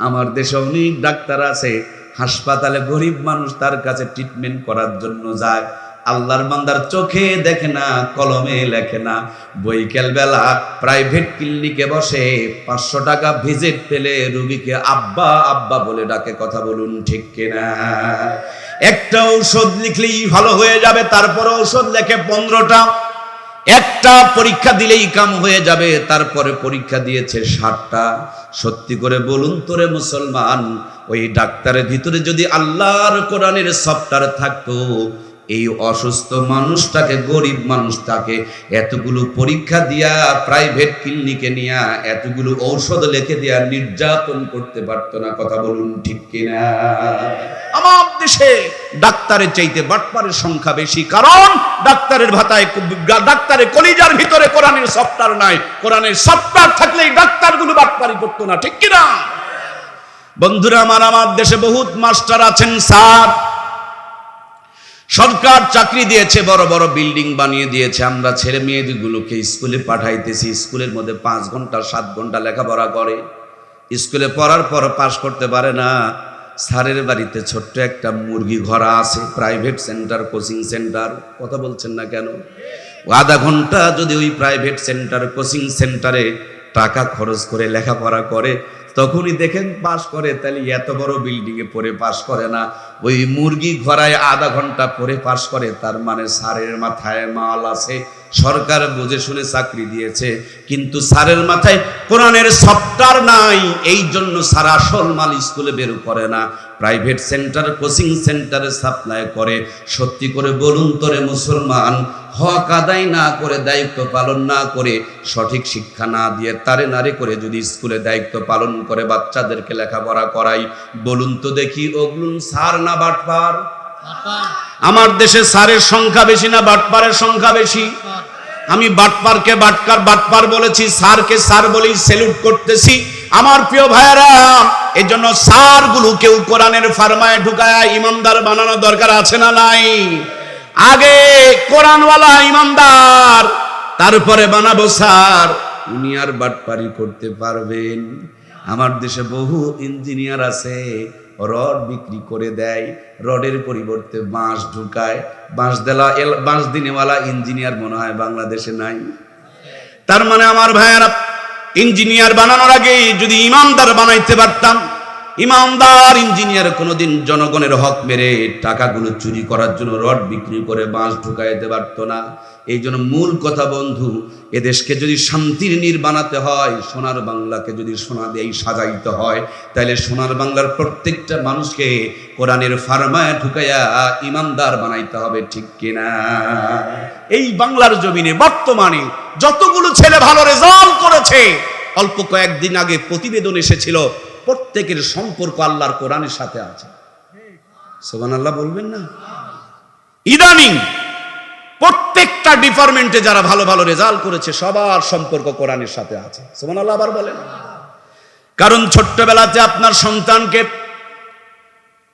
আমার দেশে অনেক ডাক্তার আছে, হাসপাতালে গরিব মানুষ তার কাছে ট্রিটমেন্ট করার জন্য যায়। আল্লাহর বান্দার চোখে দেখে না, কলমে লেখে না। বৈকাল বেলা প্রাইভেট ক্লিনিকে বসে পাঁচশো টাকা ভিজিট পেলে রুগীকে আব্বা আব্বা বলে ডাকে, কথা বলুন, ঠিক কিনা? একটা ঔষধ লিখলেই ভালো হয়ে যাবে, তারপরে ঔষধ লেখে পনেরোটা। একটা পরীক্ষা দিলেই কাম হয়ে যাবে, তারপরে পরীক্ষা দিয়েছে ষাটটা। সত্যি করে বলুন তোরে মুসলমান, ওই ডাক্তারের ভিতরে যদি আল্লাহর কোরআনের সফটওয়্যার থাকতো, এই অসুস্থ মানুষটাকে, গরিব মানুষটাকে এতগুলো পরীক্ষা দিয়া, প্রাইভেট ক্লিনিকে নিয়া, এতগুলো ঔষধ লিখে দিয়া নির্যাতন করতে পারতো না, কথা বলুন ঠিক কিনা? আমার দেশে ডাক্তারের চাইতে বাটপারের সংখ্যা বেশি। কারণ ডাক্তারের ভাতায় ডাক্তারের কলিজার ভিতরে কোরআনের সফটওয়্যার নাই। কোরআনের সফটওয়্যার থাকলেই ডাক্তারগুলো বাটপারি করতো না, ঠিক কিনা? বন্ধুরা আমার আমার দেশে বহুত মাস্টার আছেন স্যার। সরকার চাকরি দিয়েছে, বড় বড় বিল্ডিং বানিয়ে দিয়েছে। আমরা ছেলে মেয়েগুলোকে স্কুলে পাঠাইতেছি। স্কুলের মধ্যে পাঁচ ঘণ্টা, সাত ঘণ্টা লেখাপড়া করে। স্কুলে পড়ার পর পাশ করতে পারে না। স্যারের বাড়িতে ছোট্ট একটা মুরগি ঘরা আছে প্রাইভেট সেন্টার কোচিং সেন্টার কথা বলছেন না কেন? আধা ঘণ্টা যদি ওই প্রাইভেট সেন্টার কোচিং সেন্টারে টাকা খরচ করে লেখাপড়া করে, তখনই দেখেন পাস করে, তাহলে এত বড় বিল্ডিং এ পড়ে পাস করে না। ওই মুরগি ঘরায় আধা ঘণ্টা পরে পাস করে, তার মানে সারের মাথায় মাল আছে সরকার বুঝে শুনে চাকরি দিয়েছে কিন্তু স্যারের মাথায় কোরআনের সফটওয়্যার নাই এই জন্য স্যার আসল মাল স্কুলে বের করে না। প্রাইভেট সেন্টার কোচিং সেন্টারে সাপ্লাই করে। সত্যি করে বলুন তোরে মুসলমান হক আদায় না করে দায়িত্ব পালন না করে সঠিক শিক্ষা না দিয়ে তারে নারে করে যদি স্কুলে দায়িত্ব পালন করে বাচ্চাদেরকে লেখাপড়া করাই। বলুন তো দেখি ওগুলুন সার না বাটপার? আমার দেশে সারের সংখ্যা বেশি না বাটপারের সংখ্যা বেশি? আমি বাটপারকে বাটকার, বাটপার বলেছি, স্যারকে স্যার বলেই সেলুট করতেছি। আমার প্রিয় ভাইয়েরা এই জন্য সারগুলো কেউ কোরআনের ফার্মায় ঢুকায় ইমানদার বানানো দরকার আছে না নাই? আগে কোরআনওয়ালা ইমানদার তারপরে বানাবো স্যার। উনি আর বাটপারি করতে পারবেন। আমার দেশে বহু ইঞ্জিনিয়ার আছে। রড বিক্রি করে দেয়, রডের পরিবর্তে বাঁশ ঢুকায়। বাঁশ দেলা বাঁশ দিনেওয়ালা ইঞ্জিনিয়ার মনে হয় বাংলাদেশে নাই। তার মানে আমার ভাইয়ারা, ইঞ্জিনিয়ার বানানোর আগে যদি ইমানদার বানাইতে পারতাম ইমানদার ইঞ্জিনিয়ার কোনোদিন জনগণের হক মেরে টাকাগুলো চুরি করার জন্য রড বিক্রি করে বাঁশ ঢুকাইতে পারতো না। এই জন্য মূল কথা বন্ধু, এদেশকে যদি শান্তির নীর বানাতে হয়, সোনার বাংলাকে যদি সোনা দিয়েই সাজাইতে হয় তাহলে সোনার বাংলার প্রত্যেকটা মানুষকে কোরআনের ফার্মায় ঢুকাইয়া ইমানদার বানাইতে হবে, ঠিক কিনা? এই বাংলার জমিনে বর্তমানে যতগুলো ছেলে ভালো রেজাল্ট করেছে, অল্প কয়েকদিন আগে প্রতিবেদন এসেছিল, প্রত্যেকের সম্পর্ক আল্লাহর কোরআনের সাথে আছে। সোবান আল্লাহ বলবেন না? ইদানিং প্রত্যেকটা ডিপার্টমেন্টে যারা ভালো ভালো রেজাল্ট করেছে, সবার সম্পর্ক কোরআনের সাথে আছে। সোমান আল্লাহ আবার বলেন। কারণ ছোট্টবেলাতে আপনার সন্তানকে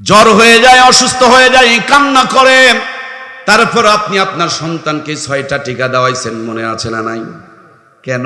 জ্বর হয়ে যায়, অসুস্থ হয়ে যায়, কান্না করে, তারপর আপনি আপনার সন্তানকে ছয়টা টিকা দেওয়াইছেন, মনে আছে না নাই? কেন?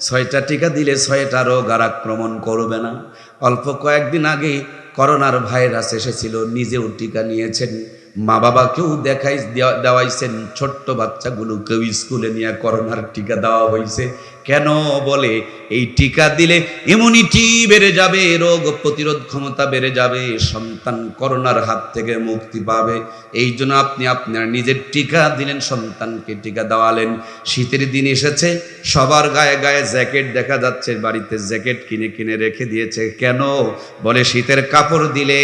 ছয়টা টিকা দিলে ছয়টা রোগ আর আক্রমণ করবে না। অল্প কয়েকদিন আগে করোনার ভাইরাস এসেছিল, নিজেও টিকা নিয়েছেন। মা বাবাকেও দেখাই দেওয়া- দেওয়াইছেন ছোট্ট বাচ্চাগুলোকেও স্কুলে নিয়ে করোনার টিকা দেওয়া হয়েছে। কেন বলে? এই টিকা দিলে ইমিউনিটি বেড়ে যাবে, রোগ প্রতিরোধ ক্ষমতা বেড়ে যাবে, সন্তান করোনার হাত থেকে মুক্তি পাবে। এই জন্য আপনি আপনার নিজের টিকা দিলেন, সন্তানকে টিকা দেওয়ালেন। শীতের দিন এসেছে, সবার গায়ে গায়ে জ্যাকেট দেখা যাচ্ছে, বাড়িতে জ্যাকেট কিনে কিনে রেখে দিয়েছে। কেন? বলে শীতের কাপড় দিলে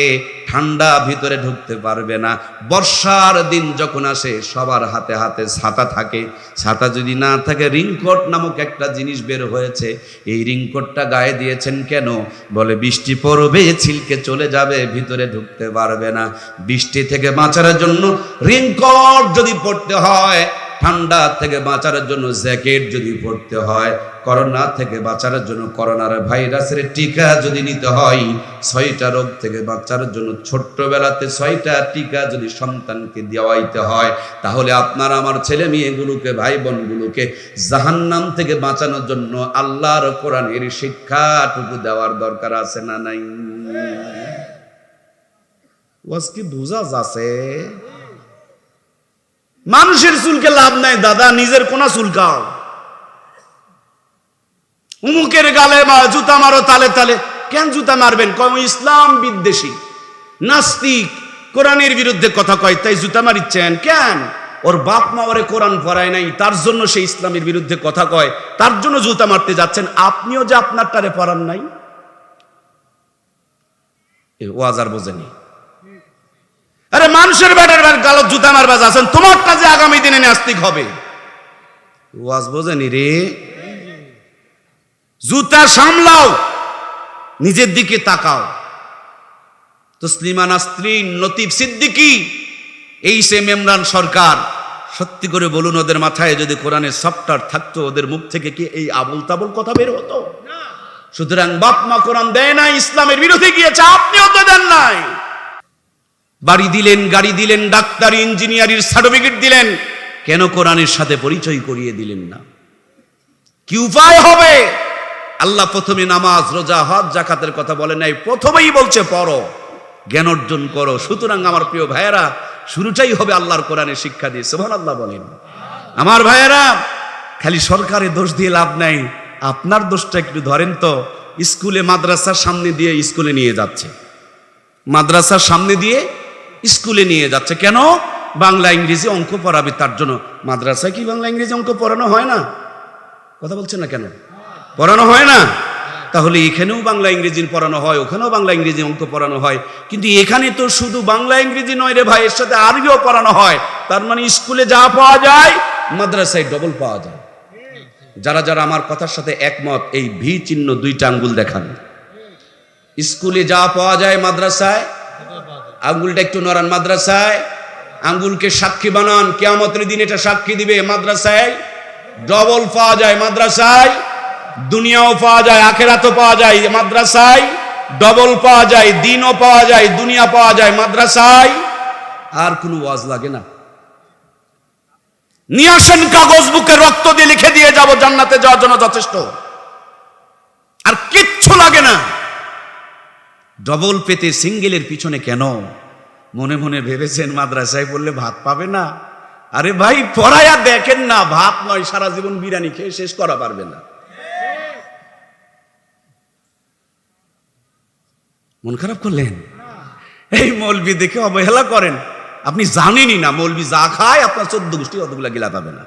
ঠান্ডা ভিতরে ঢুকতে পারবে না। বর্ষার দিন যখন আসে, সবার হাতে হাতে ছাতা থাকে। ছাতা যদি না থাকে, রিংকোট নামক একটা জিনিস বের হয়েছে, এই রিংকোটটা গায়ে দিয়েছেন কেন? বলে, বৃষ্টি পড়বে, ছিলকে চলে যাবে, ভিতরে ঢুকতে পারবে না। বৃষ্টি থেকে বাঁচার জন্য রিংকোট যদি পড়তে হয় ঠান্ডা থেকে বাঁচার জন্য জ্যাকেট যদি পড়তে হয়, করোনা থেকে বাঁচার জন্য করোনার ভাইরাসের টিকা যদি নিতে হয়, ছয়টা রোগ থেকে বাঁচার জন্য ছোট্টবেলাতে ছয়টা টিকা যদি সন্তানকে দেওয়াইতে হয়, তাহলে আপনার আমার ছেলে মেয়েগুলোকে ভাই বোনগুলোকে জাহান্নাম থেকে বাঁচানোর জন্য আল্লাহর কোরআনের শিক্ষাটুকু দেওয়ার দরকার আছে না নাই? ওয়াজ কি বুঝা যাচ্ছে? মানুষের চুলকে লাভ নাই, দাদা, নিজের কোনা চুলকাও উমুকের গালে জুতা মারো তালে তালে। কেন জুতা মারবেন? কম ইসলাম বিদ্বেষী, নাস্তিক। কোরআনের বিরুদ্ধে কথা কয়, তাই জুতা মারিচ্ছেন। কেন? ওর বাপ মা ওরে কোরআন পড়ায় নাই, তার জন্য সে ইসলামের বিরুদ্ধে কথা কয়। তার জন্য জুতা মারতে যাচ্ছেন, আপনিও যে আপনার টারে পড়ান নাই? এ ওয়াজার বোঝেনি। আরে মানুষের ব্যাটার গালত জুতা মারবাজ আছেন তোমার কাজে আগামী দিনে নাস্তিক হবে। ওয়াজ বোঝেনি রে? জুতা সামলাও, নিজের দিকে তাকাও। তসলিমা নাস্ত্রিন লতিফ সিদ্দিকি, এই সে মেমরান সরকার, সত্যি করে বলুন, ওদের মাথায় যদি কোরআনের সফটওয়্যার থাকতো, ওদের মুখ থেকে কি এই আবল তাবল কথা বের হতো? সুতরাং বাপমা কোরআন দেয় না ইসলামের বিরোধী গিয়েছে, আপনিও তো দেন নাই। বাড়ি দিলেন, গাড়ি দিলেন, ডাক্তার, ইঞ্জিনিয়ারির সার্টিফিকেট দিলেন। কেন কোরআনের সাথে পরিচয় করিয়ে দিলেন না? কি উপায় হবে? আল্লাহ প্রথমে নামাজ, রোজা, হজ, জাকাতের কথা বলে নাই, প্রথমেই বলছে, পড়ো, জ্ঞান অর্জন করো। সুতরাং আমার প্রিয় ভাইয়েরা, শুরুটাই হবে আল্লাহর কোরআনের শিক্ষা দিয়ে। সোহান আল্লাহ বলেন। আমার ভাইয়েরা, খালি সরকারের দোষ দিয়ে লাভ নাই, আপনার দোষটা একটু ধরেন তো, স্কুলে মাদ্রাসার সামনে দিয়ে স্কুলে নিয়ে যাচ্ছে। মাদ্রাসার সামনে দিয়ে স্কুলে নিয়ে যাচ্ছে। কেন? বাংলা, ইংরেজি অঙ্ক পড়াবে তার জন্য। মাদ্রাসায় কি বাংলা, ইংরেজি অঙ্ক পড়ানো হয় না? কথা বলছেন না কেন? পড়ানো হয় না? তাহলে এখানেও বাংলা, ইংরেজি পড়ানো হয়, ওখানেও বাংলা, ইংরেজি অঙ্ক পড়ানো হয়। কিন্তু এখানে তো শুধু বাংলা, ইংরেজি নয় রে ভাই, এর সাথে আরবিও পড়ানো হয়। তার মানে স্কুলে যা পাওয়া যায়, মাদ্রাসায় ডবল পাওয়া যায়। যারা যারা আমার কথার সাথে একমত, এই ভি চিহ্ন দুইটা আঙ্গুল দেখান। স্কুলে যা পাওয়া যায় মাদ্রাসায় আঙ্গুলটা একটু নরান মাদ্রাসায়। আঙ্গুলকে সাক্ষী বানান, কেয়ামতের দিন এটা সাক্ষী দিবে। মাদ্রাসায় ডবল পাওয়া যায়, মাদ্রাসায় দুনিয়াও পাওয়া যায়, আখেরাতও পাওয়া যায়। মাদ্রাসায় ডবল পাওয়া যায়, দিনও পাওয়া যায়, দুনিয়া পাওয়া যায়, মাদ্রাসায় আর কোনো ওয়াজ লাগে না। নিয়ে আসেন কাগজ বুকে, রক্ত দিয়ে লিখে দিয়ে যাব, জান্নাতে যাওয়ার জন্য যথেষ্ট। আর কিচ্ছু লাগে না। ডবল পেতে সিঙ্গেলের পিছনে কেন? মনে মনে ভেবেছেন মাদ্রাসায় বললে ভাত পাবে না? আরে ভাই, পড়ায়া দেখেন না, ভাত নয়, সারা জীবন বিরিয়ানি খেয়ে শেষ করা পারবে না। মন খারাপ করলেন? এই মৌলবি দেখে অবহেলা করেন। আপনি জানেনই না, মৌলবি যা খায়, আপনার চোদ্দ গোষ্ঠী অতগুলা গিলা পাবে না।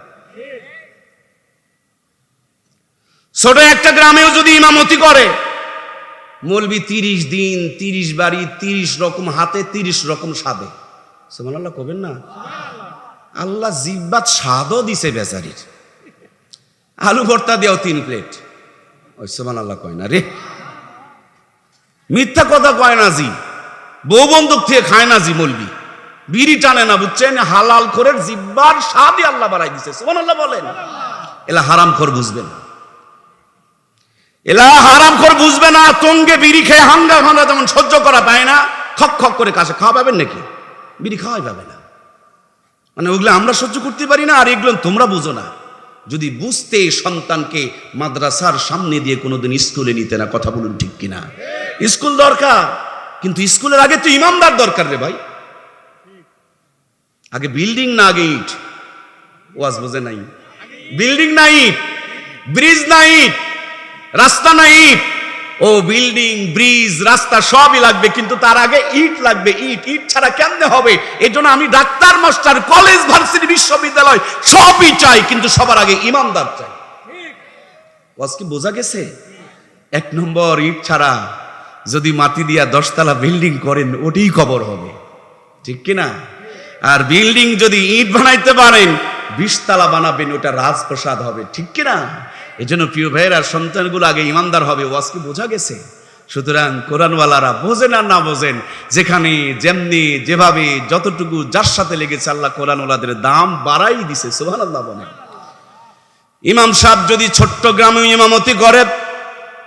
ছোট একটা গ্রামেও যদি ইমামতি করে মৌলবি তিরিশ দিন, তিরিশ বাড়ি, তিরিশ রকম হাতে, তিরিশ রকম স্বাদে সুমান আল্লাহ কবেন না? আল্লাহ জিব্বাত স্বাদও দিছে বেচারির। আলু ভর্তা দেও তিন প্লেট। ওই সুমান আল্লাহ কয় না রে। মিথ্যা কথা কয় না জি। বউ বন্দুক থেকে খায় না জি মলবি। বিড়ি টানে না, বুঝছেন? হালাল করে জিব্বার স্বাদই আল্লাহ বাড়াই দিছে। সুমান আল্লাহ বলেন। এলা হারাম খোর বুঝবেন। এলা হারাম খোর বুঝবে না, তঙ্গে বিড়ি খেয়ে হাঙ্গা ভাঙ্গা তেমন সহ্য করা পায় না। খক খক করে কাছে খাওয়া পাবেন নাকি? বিড়ি খাওয়াই পাবে না। মানে ওগুলো আমরা সহ্য করতে পারি না, আর এগুলো তোমরা বুঝো না। যদি বুঝতে সন্তানকে মাদ্রাসার সামনে দিয়ে কোনোদিন স্কুলে নিতে না, কথা বলুন ঠিক কিনা? স্কুল দরকার, কিন্তু স্কুলের আগে তো ইমামদার দরকার রে ভাই। আগে বিল্ডিং না, আগে ইট। ওয়াজ বোঝে নাই। বিল্ডিং না, ইট। ব্রিজ না, ইট। রাস্তা না ইট? ও বিল্ডিং, ব্রিজ, রাস্তা সবই লাগবে, কিন্তু তার আগে ইট লাগবে, ইট ইট ছাড়া কেমনে হবে? এই জন্য আমি ডাক্তার, মাস্টার, কলেজ, ভার্সিটি, বিশ্ববিদ্যালয় সবই চাই, কিন্তু সবার আগে ইমানদার চাই। ওয়াজ বোঝা গেছে? এক নম্বর, ইট ছাড়া যদি মাটি দিয়া দশতলা বিল্ডিং করেন ওটাই কবর হবে। ঠিক কিনা আর বিল্ডিং যদি ইট বানাইতে পারেন, বিশতলা বানাবেন, ওটা রাজপ্রসাদ হবে। ঠিক কিনা এই জন্য প্রিয় ভাইয়েরা, সন্তানগুলো আগে ইমানদার হবে ওয়াজ কি বোঝা গেছে। সুতরাং কোরআনওয়ালারা বোঝেন আর না বোঝেন, যেখানে যেমনি, যেভাবে, যতটুকু যার সাথে লেগেছে আল্লাহ কোরআনওয়ালাদের দাম বাড়াই দিছে সুহান আল্লাহ বলেন। ইমাম সাহেব যদি ছোট্ট গ্রামে ইমামতি করে,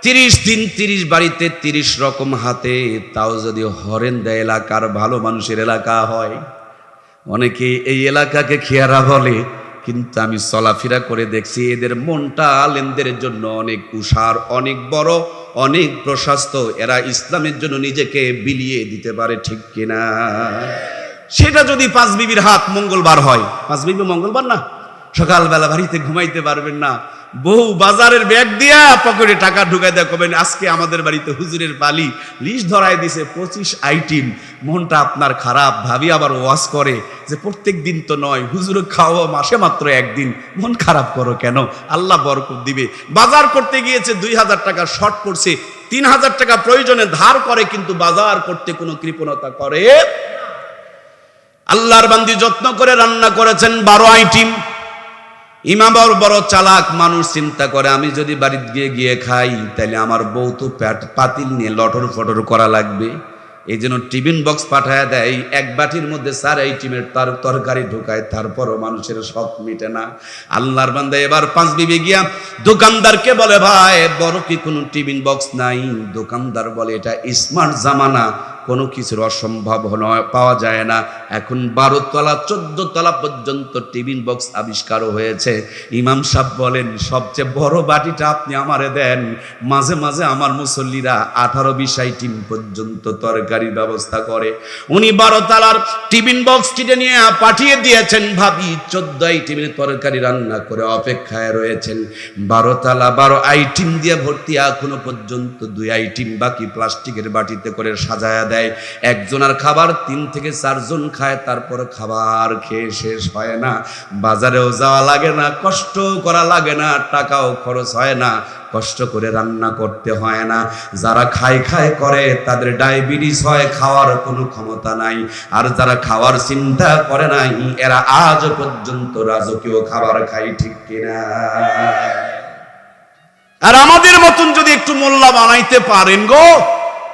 তিরিশ দিন তিরিশ বাড়িতে তিরিশ রকম হাতে, তাও যদি হরেন দেয় এলাকার ভালো মানুষের এলাকা হয়, অনেকে এই এলাকাকে খেয়ারা বলে কিন্তু আমি চলাফেরা করে দেখছি এদের মনটা আলেমদের জন্য অনেক উষার অনেক বড়, অনেক প্রশস্ত। এরা ইসলামের জন্য নিজেকে বিলিয়ে দিতে পারে, ঠিক কিনা? সেটা যদি পাঁচ বিবির হাত মঙ্গলবার হয়, পাঁচ বিবি মঙ্গলবার না? সকালবেলা বাড়িতে ঘুমাইতে পারবেন না। বহু বাজারের ব্যাগ দিয়া পকেটে টাকা ঢুকাই দেয়, কবেন, আজকে আমাদের বাড়িতে হুজুরের পালি লিস্ট ধরায় দিছে পঁচিশ আইটিম। মনটা আপনার খারাপ। ভাবি আবার ওয়াশ করে যে, প্রত্যেক দিন তো নয়, হুজুর খাওয়া মাসে মাত্র একদিন। মন খারাপ করো কেন? আল্লাহ বরকত দিবে। বাজার করতে গিয়েছে, দুই হাজার টাকা শর্ট পড়ছে তিন হাজার টাকা প্রয়োজনে ধার করে, কিন্তু বাজার করতে কোনো কৃপণতা করে। আল্লাহর বান্দি যত্ন করে রান্না করেছেন বারো আইটিম। ইমাম বড় চালাক মানুষ চিন্তা করে, আমি যদি বাড়িতে গিয়ে গিয়ে খাই তাহলে আমার বউ তো প্যাট পাতিল নিয়ে লটর ফটর করা লাগবে। এই জন্য টিফিন বক্স পাঠায় দেয়, এক বাটির মধ্যে স্যার এই টিমের তার তরকারি ঢুকায়, তারপরও মানুষের শখ মিটে না। আল্লাহর বান্দা এবার পাঁচ বিবি গিয়া, দোকানদারকে বলে ভাই, বড় কি কোনো টিফিন বক্স নাই? দোকানদার বলে, এটা স্মার্ট জামানা। কোনো কিছুর অসম্ভব পাওয়া যায় না। এখন বারো তলা চোদ্দ তলা পর্যন্ত টিফিন বক্স আবিষ্কার হয়েছে। ইমাম সাহেব বলেন, সবচেয়ে বড় বাটিটা আপনি আমারে দেন। মাঝে মাঝে আমার মুসল্লিরা আঠারো বিশ আইটিম পর্যন্ত তরকারির ব্যবস্থা করে। উনি বারো তালার টিফিন বক্স কিনে নিয়ে পাঠিয়ে দিয়েছেন ভাবি। চোদ্দ আইটিমের তরকারি রান্না করে অপেক্ষায় রয়েছেন। বারো তালা বারো আইটিম দিয়ে ভর্তি এখনও পর্যন্ত দুই আইটিম বাকি প্লাস্টিকের বাটিতে করে সাজায়া দেয়। একজনের খাবার তিন থেকে চারজন খায়, তারপর খাবার খেয়ে শেষ হয় না। বাজারেও যাওয়া লাগে না কষ্ট করা লাগে না, টাকাও খরচ হয় না, কষ্ট করে রান্না করতে হয় না। যারা খাই খাই করে, তাদের ডায়াবেটিস হয়, খাওয়ার কোনো ক্ষমতা নাই। আর যারা খাওয়ার চিন্তা করে নাই, এরা আজ পর্যন্ত রাজকীয় খাবার খাই ঠিক কিনা? আর আমাদের মতন যদি একটু মোল্লা বানাইতে পারেন গো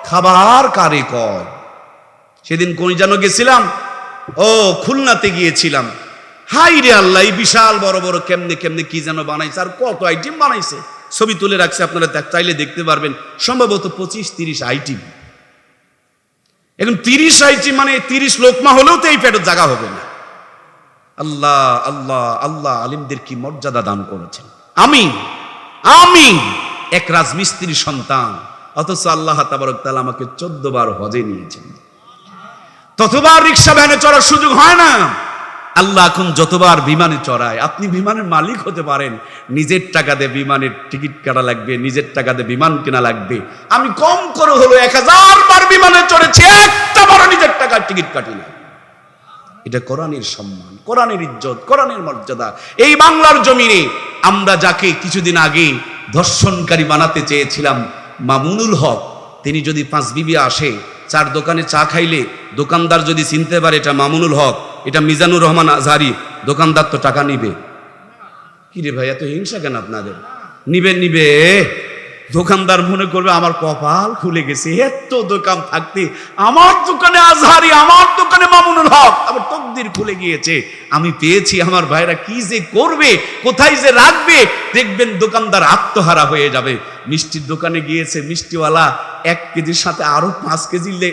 খাবার কারে কয়? সেদিন কোন যেন গেছিলাম? ও, খুলনাতে গিয়েছিলাম। হাই রে আল্লাহ বিশাল বড় বড় কেমনে কেমনে কি যেন বানাইছে আর কত আইটেম বানাইছে। ছবি তুলে রাখছে আপনারা চাইলে দেখতে পারবেন। সম্ভবত পঁচিশ তিরিশ আইটেম এখন তিরিশ আইটেম মানে তিরিশ লোকমা হলেও তো এই পেটের জায়গা হবে না। আল্লাহ আল্লাহ আল্লাহ আলিমদের কি মর্যাদা দান করেছেন। আমি আমি এক রাজমিস্ত্রি সন্তান। অথচ আল্লাহ তাবারক তাআলা আমাকে চোদ্দ বার হজে নিয়েছেন। ততবার রিক্সা ভ্যানে চড়ার সুযোগ হয় না। আল্লাহ এখন যতবার বিমানে চড়ায়, আপনি বিমানের মালিক হতে পারেন, নিজের টাকা দিয়ে বিমানের টিকিট কাটা লাগবে, নিজের টাকা দিয়ে বিমান কেনা লাগবে। আমি কম করে হলো এক হাজার বার বিমানে চড়েছি, একটা বড় নিজের টাকার টিকিট কাটি না এটা কোরআনের সম্মান, কোরআনের ইজ্জত, কোরআনের মর্যাদা। এই বাংলার জমিনে আমরা যাকে কিছুদিন আগে ধর্ষণকারী বানাতে চেয়েছিলাম মামুনুল হক, তিনি যদি পাঁচ বিবি আসে, চার দোকানে চা খাইলে, দোকানদার যদি চিনতে পারে এটা মামুনুল হক, এটা মিজানুর রহমান আজহারি, দোকানদার তো টাকা নিবে। কি রে ভাই, এত হিংসা কেন আপনাদের? নিবে নিবে। দোকানদার মনে করবে, আমার কপাল খুলে গেছে, এত দোকান থাকতে, আমার দোকানে আজহারি, আমার দোকানে মামুনুল হক আমার তকদির খুলে গিয়েছে। আমি পেয়েছি, আমার ভাইরা কি যে করবে, কোথায় যে রাখবে, দেখবেন দোকানদার আত্মহারা হয়ে যাবে। মিষ্টির দোকানে গিয়েছে, মিষ্টিওয়ালা এক কেজির সাথে আরও পাঁচ কেজি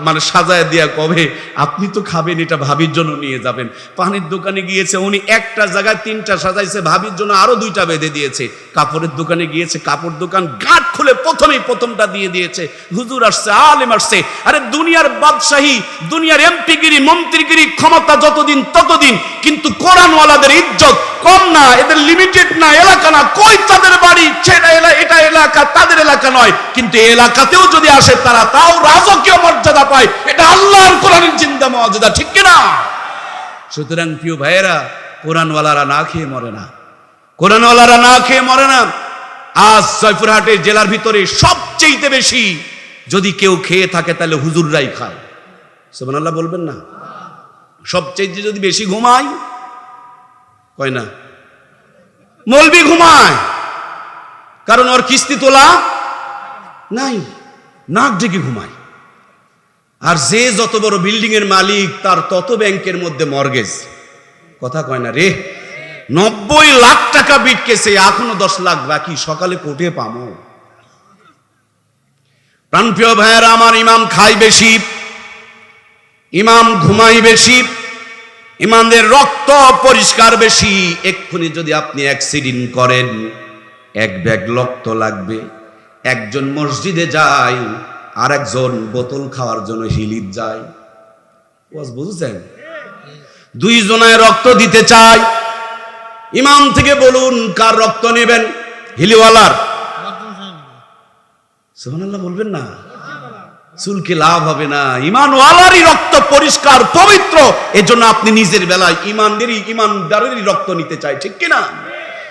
মানে সাজায় দেয়া কবে? আপনি তো খাবেন, এটা ভাবির জন্য নিয়ে যাবেন। পানির দোকানে গিয়েছে, উনি একটা জায়গায় তিনটা সাজাইছে, ভাবির জন্য আরও দুইটা বেঁধে দিয়েছে। কাপড়ের দোকানে গিয়েছে, কাপড় দোকান গাঁট খুলে প্রথমেই প্রথমটা দিয়ে দিয়েছে। হুজুর আসছে, আলেম আসছে। আরে দুনিয়ার বাদশাহী, দুনিয়ার এমপিগিরি, মন্ত্রীগিরি ক্ষমতা যতদিন ততদিন, কিন্তু কোরআনওয়ালাদের ইজ্জত কম না, এদের লিমিটেড না, এলাকা না, কই তাদের বাড়ি? সেটা এলা- এটা এলাকা, তাদের এলাকা নয়। কিন্তু এলাকাতেও যদি আসে, তারা তাও রাজকীয় মর্যাদা পায়। এটা আল্লাহর কোরআনের চিন্তা মর্যাদা, ঠিক কিনা সুতরাং প্রিয় ভাইয়েরা, কোরআনওয়ালারা না খেয়ে মরে না। কোরআনওয়ালারা না খেয়ে মরে না। আজ জয়পুরহাটের জেলার ভিতরে সবচেয়ে বেশি যদি কেউ খেয়ে থাকে, তাহলে হুজুররাই খায়। সুবহানাল্লাহ বলবেন না? সবচেয়ে যদি বেশি ঘুমায়, কয় না? মলবি ঘুমায়। কারণ ওর কিস্তি তোলা নাই। নাক ডেকে ঘুমায়। আর যে যত বড় বিল্ডিং এর মালিক, তার তত ব্যাংকের মধ্যে মর্গেজ কথা কয় না রে। নব্বই লাখ টাকা বিটকেছে এখনও দশ লাখ বাকি, সকালে কোটে পামো। প্রাণপ্রিয় ভাইয়েরা, আমার ইমাম খাই বেশি, ইমাম ঘুমাই বেশি ইমানদের রক্ত পরিষ্কার বেশি। এক্ষুনি যদি আপনি অ্যাক্সিডেন্ট করেন এক ব্যাগ রক্ত লাগবে। একজন মসজিদে যায় আর একজন বোতল খাওয়ার জন্য হিলিত যায়। ওয়াজ বুঝছেন? দুইজনায় রক্ত দিতে চায়। ইমাম থেকে বলুন, কার রক্ত নেবেন? হিলিওয়ালার। সুবহানাল্লাহ বলবেন না? চুলকে লাভ হবে না। ইমানওয়ালারই রক্ত পরিষ্কার, পবিত্র। এজন্য আপনি নিজের বেলায় ইমানদেরই, ইমানদারেরই রক্ত নিতে চাই ঠিক কিনা?